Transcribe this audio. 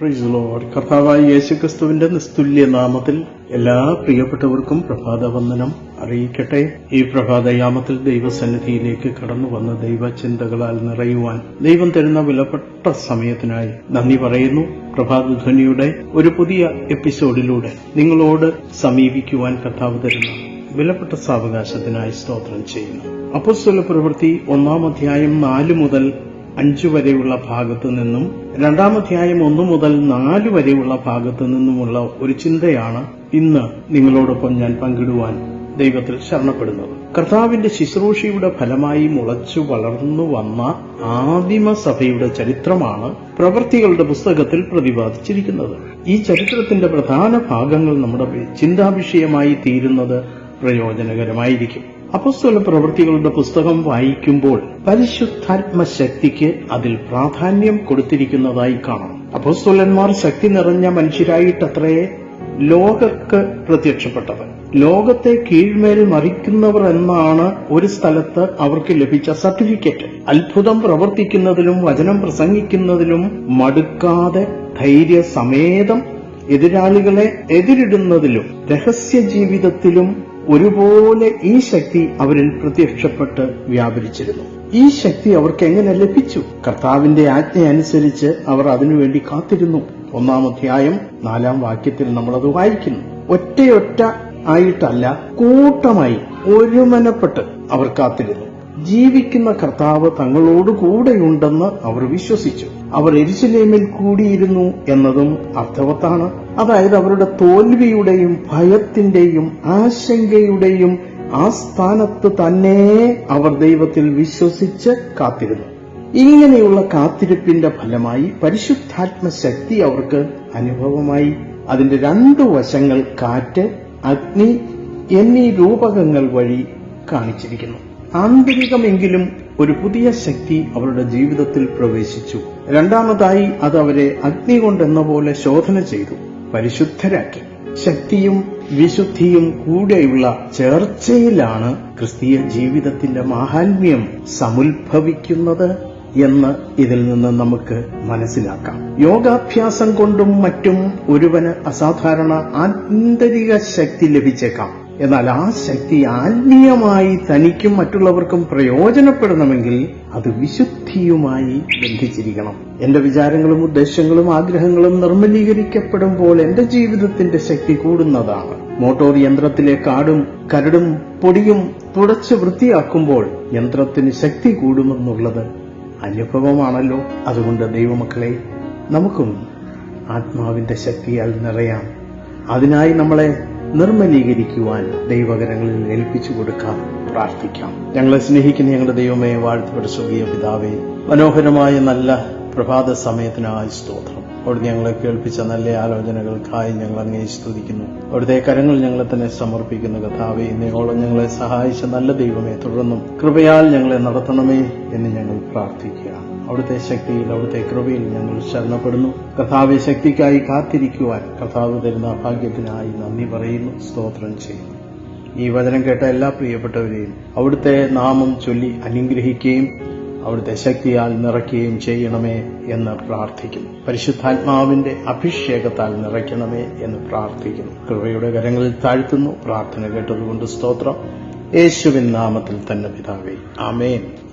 Praise Lord കർത്താവായ യേശുക്രിസ്തുവിന്റെ നിസ്തുല്യ നാമത്തിൽ എല്ലാ പ്രിയപ്പെട്ടവർക്കും പ്രഭാത വന്ദനം അറിയിക്കട്ടെ. ഈ പ്രഭാതയാമത്തിൽ ദൈവസന്നിധിയിലേക്ക് കടന്നു വന്ന ദൈവചിന്തകളാൽ നിറയുവാൻ ദൈവം തരുന്ന വിലപ്പെട്ട സമയത്തിനായി നന്ദി പറയുന്നു. പ്രഭാതധ്വനിയുടെ ഒരു പുതിയ എപ്പിസോഡിലൂടെ നിങ്ങളോട് സമീപിക്കുവാൻ കർത്താവ് തരുന്ന വിലപ്പെട്ട സാവകാശത്തിനായി സ്തോത്രം ചെയ്യുന്നു. അപ്പസ്വല പ്രവൃത്തി ഒന്നാം അധ്യായം നാല് മുതൽ അഞ്ചു വരെയുള്ള ഭാഗത്തു നിന്നും രണ്ടാമധ്യായം ഒന്നു മുതൽ നാല് വരെയുള്ള ഭാഗത്തു നിന്നുമുള്ള ഒരു ചിന്തയാണ് ഇന്ന് നിങ്ങളോടൊപ്പം ഞാൻ പങ്കിടുവാൻ ദൈവത്തിൽ ശരണപ്പെടുന്നത്. കർത്താവിന്റെ ശുശ്രൂഷയുടെ ഫലമായി മുളച്ചു വളർന്നു വന്ന ആദിമ സഭയുടെ ചരിത്രമാണ് പ്രവൃത്തികളുടെ പുസ്തകത്തിൽ പ്രതിപാദിച്ചിരിക്കുന്നത്. ഈ ചരിത്രത്തിന്റെ പ്രധാന ഭാഗങ്ങൾ നമ്മുടെ ചിന്താവിഷയമായി തീരുന്നത് പ്രയോജനകരമായിരിക്കും. അപ്പസ്തല പ്രവൃത്തികളുടെ പുസ്തകം വായിക്കുമ്പോൾ പരിശുദ്ധാത്മ ശക്തിക്ക് അതിൽ പ്രാധാന്യം കൊടുത്തിരിക്കുന്നതായി കാണാം. അപ്പോസ്തോലന്മാർ ശക്തി നിറഞ്ഞ മനുഷ്യരായിട്ടത്രേ ലോകക്ക് പ്രത്യക്ഷപ്പെട്ടത് ലോകത്തെ കീഴ്മേൽ മറിക്കുന്നവർ എന്നാണ് ഒരു സ്ഥലത്ത് അവർക്ക് ലഭിച്ച സർട്ടിഫിക്കറ്റ്. അത്ഭുതം പ്രവർത്തിക്കുന്നതിലും വചനം പ്രസംഗിക്കുന്നതിലും മടുക്കാതെ ധൈര്യസമേതം എതിരാളികളെ എതിരിടുന്നതിലും രഹസ്യ ജീവിതത്തിലും ഒരുപോലെ ഈ ശക്തി അവരിൽ പ്രത്യക്ഷപ്പെട്ട് വ്യാപരിച്ചിരുന്നു. ഈ ശക്തി അവർക്ക് എങ്ങനെ ലഭിച്ചു? കർത്താവിന്റെ ആജ്ഞ അനുസരിച്ച് അവർ അതിനുവേണ്ടി കാത്തിരുന്നു. ഒന്നാം അധ്യായം നാലാം വാക്യത്തിൽ നമ്മളത് വായിക്കുന്നു. ഒറ്റയൊറ്റ ആയിട്ടല്ല കൂട്ടമായി ഒരുമനപ്പെട്ട് അവർ കാത്തിരുന്നു. ജീവിക്കുന്ന കർത്താവ് തങ്ങളോട് കൂടെയുണ്ടെന്ന് അവർ വിശ്വസിച്ചു. അവർ എരിശിലേമിൽ കൂടിയിരുന്നു എന്നതും അർത്ഥവത്താണ്. അതായത് അവരുടെ തോൽവിയുടെയും ഭയത്തിന്റെയും ആശങ്കയുടെയും ആ സ്ഥാനത്ത് തന്നെ അവർ ദൈവത്തിൽ വിശ്വസിച്ച് കാത്തിരുന്നു. ഇങ്ങനെയുള്ള കാത്തിരിപ്പിന്റെ ഫലമായി പരിശുദ്ധാത്മ ശക്തി അവർക്ക് അനുഭവമായി. അതിന്റെ രണ്ടു വശങ്ങൾ കാറ്റ് അഗ്നി എന്നീ രൂപകങ്ങൾ വഴി കാണിച്ചിരിക്കുന്നു. ആന്തരികമെങ്കിലും ഒരു പുതിയ ശക്തി അവരുടെ ജീവിതത്തിൽ പ്രവേശിച്ചു. രണ്ടാമതായി അത് അവരെ അഗ്നി കൊണ്ടെന്ന പോലെ ശോധന ചെയ്തു. പരിശുദ്ധരാക്കി. ശക്തിയും വിശുദ്ധിയും കൂടെയുള്ള ചേർച്ചയിലാണ് ക്രിസ്തീയ ജീവിതത്തിന്റെ മാഹാത്മ്യം സമുത്ഭവിക്കുന്നത് എന്ന് ഇതിൽ നിന്ന് നമുക്ക് മനസ്സിലാക്കാം. യോഗാഭ്യാസം കൊണ്ടും മറ്റും ഒരുവന് അസാധാരണ ആന്തരിക ശക്തി ലഭിച്ചേക്കാം. എന്നാൽ ആ ശക്തി ആത്മീയമായി തനിക്കും മറ്റുള്ളവർക്കും പ്രയോജനപ്പെടണമെങ്കിൽ അത് വിശുദ്ധിയുമായി ബന്ധിച്ചിരിക്കണം. എന്റെ വിചാരങ്ങളും ഉദ്ദേശങ്ങളും ആഗ്രഹങ്ങളും നിർമ്മലീകരിക്കപ്പെടുമ്പോൾ എന്റെ ജീവിതത്തിന്റെ ശക്തി കൂടുന്നതാണ്. മോട്ടോർ യന്ത്രത്തിലെ കാടും കരടും പൊടിയും തുടച്ച് വൃത്തിയാക്കുമ്പോൾ യന്ത്രത്തിന് ശക്തി കൂടുമെന്നുള്ളത് അനുഭവമാണല്ലോ. അതുകൊണ്ട് ദൈവമക്കളെ നമുക്കും ആത്മാവിന്റെ ശക്തിയാൽ നിറയാം. അതിനായി നമ്മളെ നിർമ്മലീകരിക്കുവാൻ ദൈവകരങ്ങളിൽ ഏൽപ്പിച്ചു കൊടുക്കാം. പ്രാർത്ഥിക്കാം. ഞങ്ങളെ സ്നേഹിക്കുന്ന ഞങ്ങളുടെ ദൈവമേ വാഴ്ത്തപ്പെട്ട സ്വർഗീയ പിതാവേ മനോഹരമായ നല്ല പ്രഭാത സമയത്തിനായി സ്തോത്രം. അവിടുന്ന് ഞങ്ങളെ കേൾപ്പിച്ച നല്ല ആലോചനകൾക്കായി ഞങ്ങൾ അങ്ങേ സ്തുതിക്കുന്നു. അവിടുത്തെ കരങ്ങൾ ഞങ്ങളെ തന്നെ സമർപ്പിക്കുന്നു കഥാവെ ഇന്നയോളം ഞങ്ങളെ സഹായിച്ച നല്ല ദൈവമേ തുടർന്നും കൃപയാൽ ഞങ്ങളെ നടത്തണമേ എന്ന് ഞങ്ങൾ പ്രാർത്ഥിക്കുകയാണ് അവിടുത്തെ ശക്തിയിൽ അവിടുത്തെ കൃപയിൽ ഞങ്ങൾ ശരണപ്പെടുന്നു. കഥാവെ ശക്തിക്കായി കാത്തിരിക്കുവാൻ കഥാവ് തരുന്ന ഭാഗ്യത്തിനായി നന്ദി പറയുന്നു സ്തോത്രം ചെയ്യുന്നു. ഈ വചനം കേട്ട എല്ലാ പ്രിയപ്പെട്ടവരെയും അവിടുത്തെ നാമം ചൊല്ലി അനുഗ്രഹിക്കുകയും അവിടുത്തെ ശക്തിയാൽ നിറയ്ക്കുകയും ചെയ്യണമേ എന്ന് പ്രാർത്ഥിക്കുന്നു. പരിശുദ്ധാത്മാവിന്റെ അഭിഷേകത്താൽ നിറയ്ക്കണമേ എന്ന് പ്രാർത്ഥിക്കുന്നു. കൃപയുടെ കരങ്ങളിൽ താഴ്ത്തുന്നു. പ്രാർത്ഥന കേട്ടതുകൊണ്ട് സ്തോത്രം. യേശുവിൻ നാമത്തിൽ തന്നെ പിതാവേ. ആമേൻ.